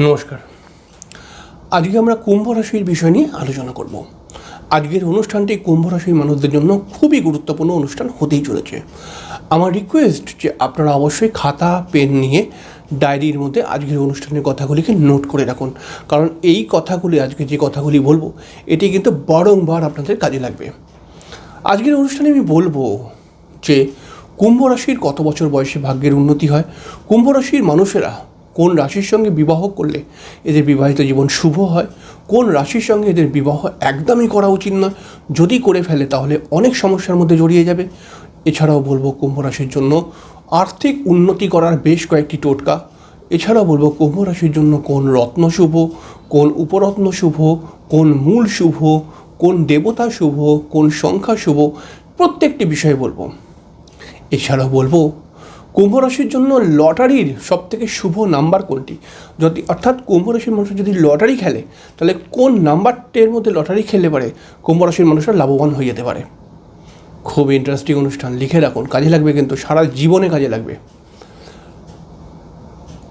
নমস্কার। আজকে আমরা কুম্ভ রাশির বিষয় নিয়ে আলোচনা করব। আজকের অনুষ্ঠানটি কুম্ভ রাশির মানুষদের জন্য খুবই গুরুত্বপূর্ণ অনুষ্ঠান হতেই চলেছে। আমার রিকোয়েস্ট যে আপনারা অবশ্যই খাতা, পেন নিয়ে ডায়েরির মধ্যে আজকের অনুষ্ঠানের কথাগুলিকে নোট করে রাখুন। কারণ এই কথাগুলি, আজকে যে কথাগুলি বলব, এটি কিন্তু বারংবার আপনাদের কাজে লাগবে। আজকের অনুষ্ঠানে আমি বলব যে কুম্ভ রাশির কত বছর বয়সে ভাগ্যের উন্নতি হয়, কুম্ভ রাশির মানুষেরা কোন রাশির সঙ্গে বিবাহ করলে এদের বিবাহিত জীবন শুভ হয়? কোন রাশির সঙ্গে এদের বিবাহ একদমই করা উচিত নয়? যদি করে ফেলে, তাহলে অনেক সমস্যার মধ্যে জড়িয়ে যাবে। এছাড়াও বলব কুম্ভ রাশির জন্য আর্থিক উন্নতি করার বেশ কয়েকটি টোটকা। এছাড়াও বলব কুম্ভ রাশির জন্য কোন রত্ন শুভ, কোন উপরত্ন শুভ, কোন মূল শুভ, কোন দেবতা শুভ, কোন সংখ্যা শুভ, প্রত্যেকটি বিষয়ে বলব। এছাড়াও বলব কুম্ভ রাশির জন্য লটারির সব থেকে শুভ নাম্বার কোনটি? যদি, অর্থাৎ কুম্ভ রাশির মানুষ যদি লটারি খেলে, তাহলে কোন নাম্বারটির মধ্যে লটারি খেলে পারে? কুম্ভ রাশির মানুষরা লাভবান হয়ে যেতে পারে। খুব ইন্টারেস্টিং অনুষ্ঠান, লিখে রাখুন, কাজে লাগবে কিন্তু, সারা জীবনে কাজে লাগবে।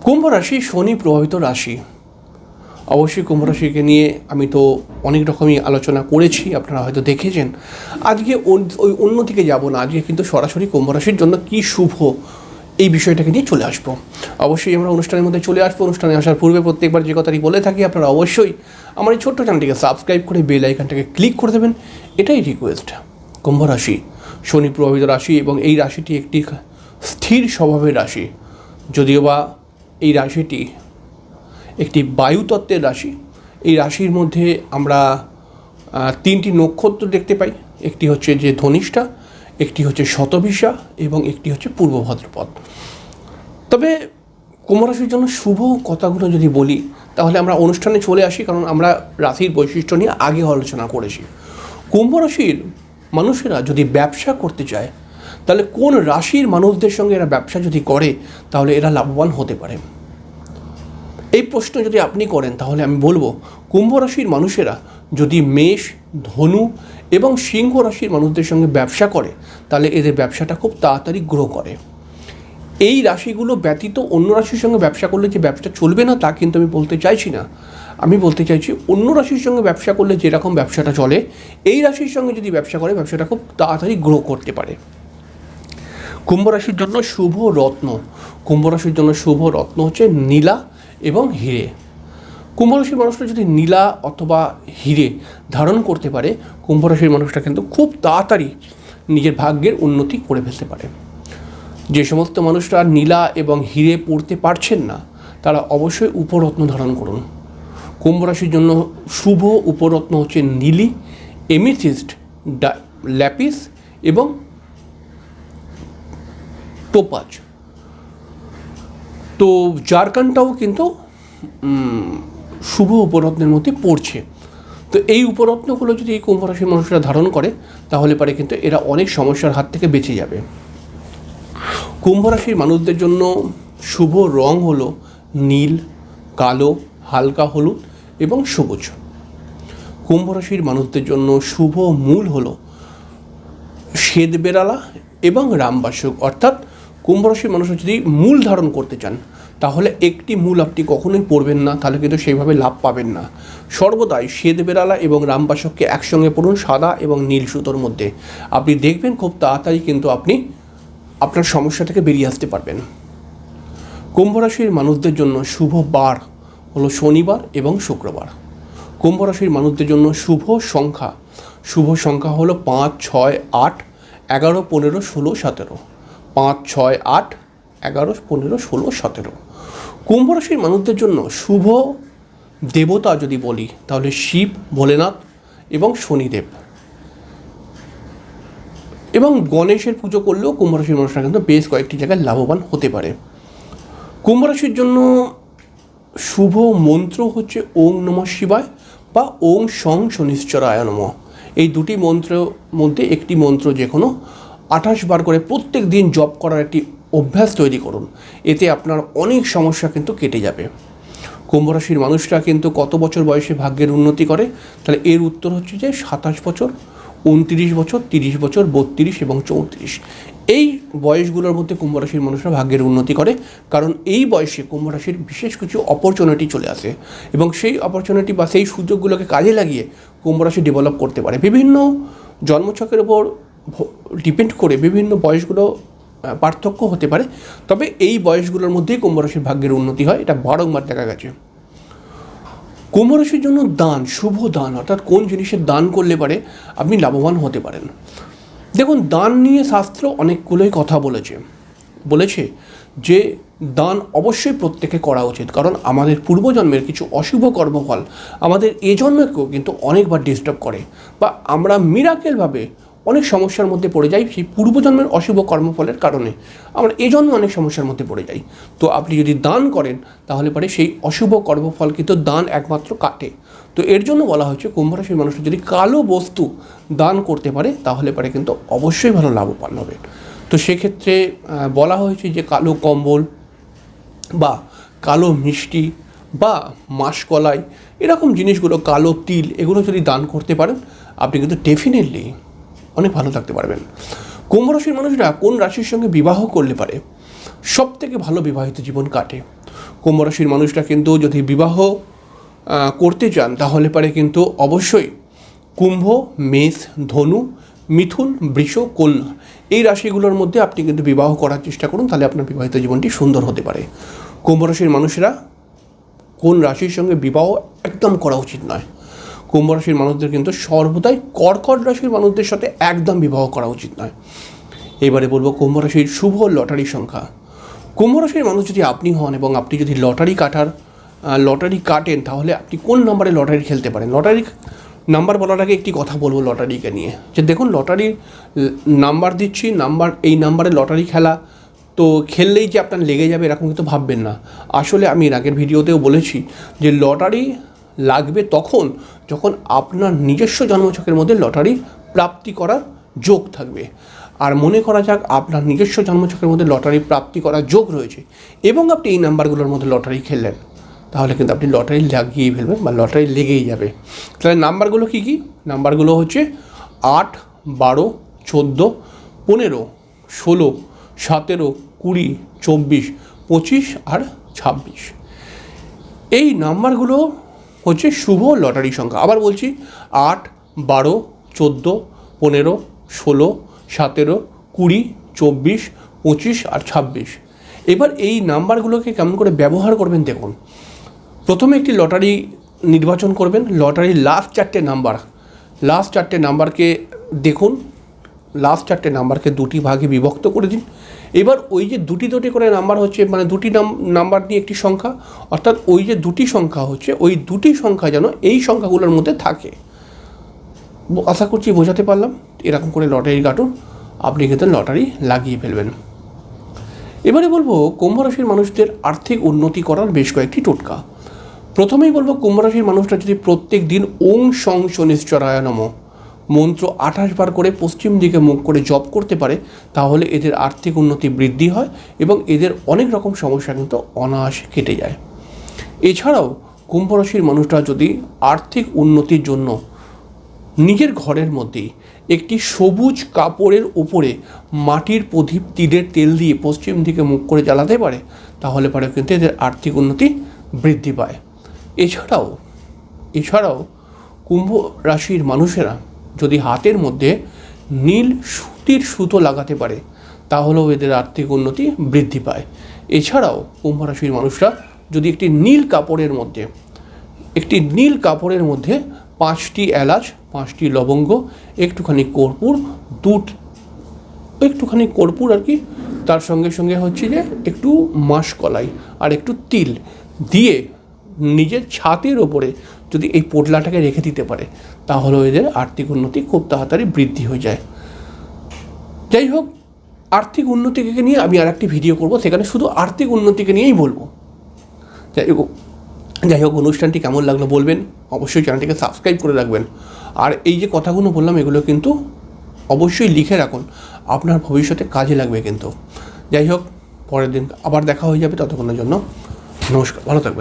কুম্ভ রাশি, শনি প্রভাবিত রাশি। অবশ্যই কুম্ভ রাশিকে নিয়ে আমি তো অনেক রকমই আলোচনা করেছি, আপনারা হয়তো দেখেছেন। আজকে ওই অন্যদিকে যাব না, আজকে কিন্তু সরাসরি কুম্ভ রাশির জন্য কী শুভ এই বিষয়টাকে নিয়ে চলে আসব। অবশ্যই আমরা অনুষ্ঠানের মধ্যে চলে আসব। অনুষ্ঠানে আসার পূর্বে প্রত্যেকবার যে কথাটি বলে থাকি, আপনারা অবশ্যই আমার এই ছোট্ট চ্যানেলটিকে সাবস্ক্রাইব করে বেল আইকনটাকে ক্লিক করে দেবেন। এটাই রিকোয়েস্ট কুম্ভ রাশি, শনি প্রভাবিত রাশি এবং এই রাশিটি একটি স্থির স্বভাবের রাশি। যদিও বা এই রাশিটি একটি বায়ুতত্ত্বের রাশি, এই রাশির মধ্যে আমরা তিনটি নক্ষত্র দেখতে পাই। একটি হচ্ছে যে ধনিষ্ঠা একটি হচ্ছে শতভিসা এবং একটি হচ্ছে পূর্ব ভাদ্রপদ। তবে কুম্ভরাশির জন্য শুভ কথাগুলো যদি বলি, তাহলে আমরা অনুষ্ঠানে চলে আসি, কারণ আমরা রাশির বৈশিষ্ট্য নিয়ে আগে আলোচনা করেছি। কুম্ভ রাশির মানুষেরা যদি ব্যবসা করতে চায়, তাহলে কোন রাশির মানুষদের সঙ্গে এরা ব্যবসা যদি করে, তাহলে এরা লাভবান হতে পারে। এই প্রশ্ন যদি আপনি করেন, তাহলে আমি বলব, কুম্ভ রাশির মানুষেরা যদি মেষ, ধনু এবং সিংহ রাশির মানুষদের সঙ্গে ব্যবসা করে, তাহলে এদের ব্যবসাটা খুব তাড়াতাড়ি গ্রো করে। এই রাশিগুলো ব্যতীত অন্য রাশির সঙ্গে ব্যবসা করলে যে ব্যবসা চলবে না, তা কিন্তু আমি বলতে চাইছি না। আমি বলতে চাইছি, অন্য রাশির সঙ্গে ব্যবসা করলে যেরকম ব্যবসাটা চলে, এই রাশির সঙ্গে যদি ব্যবসা করে, ব্যবসাটা খুব তাড়াতাড়ি গ্রো করতে পারে। কুম্ভ রাশির জন্য শুভ রত্ন। কুম্ভ রাশির জন্য শুভ রত্ন হচ্ছে নীলা এবং হিরে। কুম্ভ রাশির মানুষরা যদি নীলা অথবা হিরে ধারণ করতে পারে কুম্ভ রাশির মানুষটা কিন্তু খুব তাড়াতাড়ি নিজের ভাগ্যের উন্নতি করে ফেলতে পারে। যে সমস্ত মানুষরা নীলা এবং হিরে পড়তে পারছেন না, তারা অবশ্যই উপরত্ন ধারণ করুন। কুম্ভ রাশির জন্য শুভ উপরত্ন হচ্ছে নীলি, এমিথিস্ট ল্যাপিস এবং টোপাজ। তো জারকানটাও কিন্তু শুভ উপরত্নের মধ্যে পড়ছে। তো এই উপরত্নগুলো যদি এই কুম্ভ রাশির মানুষরা ধারণ করে, তাহলে পারে কিন্তু এরা অনেক সমস্যার হাত থেকে বেঁচে যাবে। কুম্ভ রাশির মানুষদের জন্য শুভ রং হলো নীল, কালো, হালকা হলুদ এবং সবুজ। কুম্ভ রাশির মানুষদের জন্য শুভ মূল হলো শ্বেত বেড়ালা এবং রামবাসক। অর্থাৎ কুম্ভ রাশির মানুষরা যদি মূল ধারণ করতে চান তাহলে একটি মূল আপনি কখনোই পড়বেন না, তাহলে কিন্তু সেইভাবে লাভ পাবেন না। সর্বদাই শ্বেত বেড়ালা এবং রামবাসককে একসঙ্গে পড়ুন সাদা এবং নীল সুতোর মধ্যে। আপনি দেখবেন খুব তাড়াতাড়ি কিন্তু আপনি আপনার সমস্যা থেকে বেরিয়ে আসতে পারবেন। কুম্ভ রাশির মানুষদের জন্য শুভ বার হলো শনিবার এবং শুক্রবার। কুম্ভ রাশির মানুষদের জন্য শুভ সংখ্যা। শুভ সংখ্যা হলো পাঁচ, ছয়, আট, এগারো, পনেরো, ষোলো, সতেরো। পাঁচ, ছয়, আট, এগারো, পনেরো, ষোলো, সতেরো। কুম্ভ রাশির মানুষদের জন্য শুভ দেবতা যদি বলি, তাহলে শিব, ভোলেনাথ এবং শনিদেব। এবং গণেশের পুজো করলেও কুম্ভ রাশির মানুষরা কিন্তু বেশ কয়েকটি জায়গায় লাভবান হতে পারে। কুম্ভ রাশির জন্য শুভ মন্ত্র হচ্ছে ওং নম শিবায় বা ওং সং শনিশ্চরায় নম। এই দুটি মন্ত্রের মধ্যে একটি মন্ত্র যে কোনো আঠাশ বার করে প্রত্যেক দিন জপ করার একটি অভ্যাস তৈরি করুন। এতে আপনার অনেক সমস্যা কিন্তু কেটে যাবে। কুম্ভ রাশির মানুষরা কিন্তু কত বছর বয়সে ভাগ্যের উন্নতি করে? তাহলে এর উত্তর হচ্ছে যে সাতাশ বছর, উনত্রিশ বছর, তিরিশ বছর, বত্রিশ এবং চৌত্রিশ। এই বয়সগুলোর মধ্যে কুম্ভ রাশির মানুষরা ভাগ্যের উন্নতি করে, কারণ এই বয়সে কুম্ভ রাশির বিশেষ কিছু অপরচুনিটি চলে আসে এবং সেই অপরচুনিটি বা সেই সুযোগগুলোকে কাজে লাগিয়ে কুম্ভ রাশি ডেভেলপ করতে পারে। বিভিন্ন জন্মছকের ওপর ডিপেন্ড করে বিভিন্ন বয়সগুলো পার্থক্য হতে পারে। তবে এই বয়সগুলোর মধ্যেই কুম্ভ রাশির ভাগ্যের উন্নতি হয়, এটা বারংবার দেখা গেছে। কুম্ভ রাশির জন্য দান, শুভ দান, অর্থাৎ কোন জিনিসের দান করলে পারে, আপনি লাভবান হতে পারেন। দেখুন, দান নিয়ে শাস্ত্র অনেকগুলোই কথা বলেছে। বলেছে যে, দান অবশ্যই প্রত্যেকে করা উচিত, কারণ আমাদের পূর্বজন্মের কিছু অশুভ কর্মফল আমাদের এ জন্মকেও কিন্তু অনেকবার ডিস্টার্ব করে। বা আমরা মিরাকেলভাবে অনেক সমস্যার মধ্যে পড়ে যাই সেই পূর্বজন্মের অশুভ কর্মফলের কারণে। আমরা এই জন্মে অনেক সমস্যার মধ্যে পড়ে যাই। তো আপনি যদি দান করেন, তাহলে পরে সেই অশুভ কর্মফল কিন্তু দান একমাত্র কাটে। তো এর জন্য বলা হয়েছে, কুম্ভ রাশির মানুষ যদি কালো বস্তু দান করতে পারে, তাহলে পরে কিন্তু অবশ্যই ভালো লাভবান হবে তো সেক্ষেত্রে বলা হয়েছে যে কালো কম্বল বা কালো মিষ্টি বা মাসকলাই, এরকম জিনিসগুলো, কালো তিল, এগুলো যদি দান করতে পারেন, আপনি কিন্তু ডেফিনেটলি অনেক ভালো থাকতে পারবেন। কুম্ভ রাশির মানুষরা কোন রাশির সঙ্গে বিবাহ করলে পারে? সব থেকে ভালো বিবাহিত জীবন কাটে। কুম্ভ রাশির মানুষরা কিন্তু যদি বিবাহ করতে চান, তাহলে পারে কিন্তু অবশ্যই কুম্ভ, মেষ, ধনু, মিথুন, বৃষ, কন্যা এই রাশিগুলোর মধ্যে আপনি কিন্তু বিবাহ করার চেষ্টা করুন, তাহলে আপনার বিবাহিত জীবনটি সুন্দর হতে পারে। কুম্ভ রাশির মানুষেরা কোন রাশির সঙ্গে বিবাহ একদম করা উচিত নয়। কুম্ভ রাশির মানুষদের কিন্তু সর্বদাই কর্কট রাশির মানুষদের সাথে একদম বিবাহ করা উচিত নয়। এবারে বলব কুম্ভ রাশির শুভ লটারি সংখ্যা। কুম্ভ রাশির মানুষ যদি আপনি হন এবং আপনি যদি লটারি কাটার লটারি কাটেন, তাহলে আপনি কোন নাম্বারে লটারি খেলতে পারেন? লটারি নাম্বার বলার আগে একটি কথা বলব লটারিকে নিয়ে। যে দেখুন, লটারির নাম্বার দিচ্ছি, নাম্বার, এই নাম্বারে লটারি খেলা। তো খেললেই যে আপনার লেগে যাবে এরকম কিন্তু ভাববেন না। আসলে আমি এর আগের ভিডিওতেও বলেছি যে লটারি লাগবে তখন যখন আপনার নিজস্ব জন্মছকের মধ্যে লটারি প্রাপ্তি করার যোগ থাকবে। আর মনে করা যাক, আপনার নিজস্ব জন্মছকের মধ্যে লটারি প্রাপ্তি করার যোগ রয়েছে এবং আপনি এই নাম্বারগুলোর মধ্যে লটারি খেললেন। তাহলে কিন্তু আপনি লটারি লাগিয়েই ফেলবেন বা লটারি লেগেই যাবে। তাহলে নাম্বারগুলো কী কী? নাম্বারগুলো হচ্ছে আট, বারো, চোদ্দ, পনেরো, ষোলো, সতেরো, কুড়ি, চব্বিশ, পঁচিশ আর ছাব্বিশ। এই নাম্বারগুলো হচ্ছে শুভ লটারি সংখ্যা। আবার বলছি, আট, বারো, চোদ্দ, পনেরো, ষোলো, সতেরো, কুড়ি, চব্বিশ, পঁচিশ আর ছাব্বিশ। এবার এই নাম্বারগুলোকে কেমন করে ব্যবহার করবেন দেখুন। প্রথমে একটি লটারি নির্বাচন করবেন। লটারির লাস্ট চারটে নাম্বার। লাস্ট চারটে নাম্বারকে দেখুন। লাস্ট চারটে নাম্বারকে দুটি ভাগে বিভক্ত করে দিন। এবার ওই যে দুটি দুটি করে নাম্বার হচ্ছে মানে দুটি নাম নাম্বার নিয়ে একটি সংখ্যা, অর্থাৎ ওই যে দুটি সংখ্যা হচ্ছে, ওই দুটি সংখ্যা যেন এই সংখ্যাগুলোর মধ্যে থাকে। আশা করছি বোঝাতে পারলাম, এরকম করে লটারি কাটুন, আপনি কিন্তু লটারি লাগিয়ে ফেলবেন। এবারে বলব, কুম্ভ রাশির মানুষদের আর্থিক উন্নতি করার বেশ কয়েকটি টোটকা। প্রথমেই বলব, কুম্ভ রাশির মানুষরা যদি প্রত্যেক দিন ওং সং শনিশ্চরায় নম। মন্ত্র আঠাশ বার করে পশ্চিম দিকে মুখ করে জপ করতে পারে, তাহলে এদের আর্থিক উন্নতি বৃদ্ধি হয় এবং এদের অনেক রকম সমস্যা কিন্তু অনায়াসে কেটে যায়। এছাড়াও কুম্ভরাশির মানুষরা যদি আর্থিক উন্নতির জন্য নিজের ঘরের মধ্যেই একটি সবুজ কাপড়ের উপরে মাটির প্রদীপ, তিলের তেল দিয়ে পশ্চিম দিকে মুখ করে জ্বালাতে পারে, তাহলে পরে কিন্তু এদের আর্থিক উন্নতি বৃদ্ধি পায়। এছাড়াও এছাড়াও কুম্ভ রাশির মানুষেরা যদি হাতের মধ্যে নীল সুতির সুতো লাগাতে পারে, তাহলেও এদের আর্থিক উন্নতি বৃদ্ধি পায়। এছাড়াও কুম্ভ রাশির মানুষরা যদি একটি নীল কাপড়ের মধ্যে, একটি নীল কাপড়ের মধ্যে পাঁচটি এলাচ, পাঁচটি লবঙ্গ, একটুখানি কর্পূর, দুট, একটুখানি কর্পূর আর কি, তার সঙ্গে সঙ্গে হচ্ছে যে একটু মাসকলাই আর একটু তিল দিয়ে নিজের ছাতের ওপরে যদি এই পোটলাটাকে রেখে দিতে পারে, তাহলে এদের আর্থিক উন্নতি খুব তাড়াতাড়ি বৃদ্ধি হয়ে যায়। যাই হোক, আর্থিক উন্নতিকে নিয়ে আমি আর একটি ভিডিও করব, সেখানে শুধু আর্থিক উন্নতিকে নিয়েই বলব। যাই হোক যাই হোক, অনুষ্ঠানটি কেমন লাগল বলবেন, অবশ্যই চ্যানেলটিকে সাবস্ক্রাইব করে রাখবেন। আর এই যে কথাগুলো বললাম, এগুলো কিন্তু অবশ্যই লিখে রাখুন, আপনার ভবিষ্যতে কাজে লাগবে কিন্তু। যাই হোক, পরের দিন আবার দেখা হয়ে যাবে ততক্ষণের জন্য। নমস্কার, ভালো থাকবেন।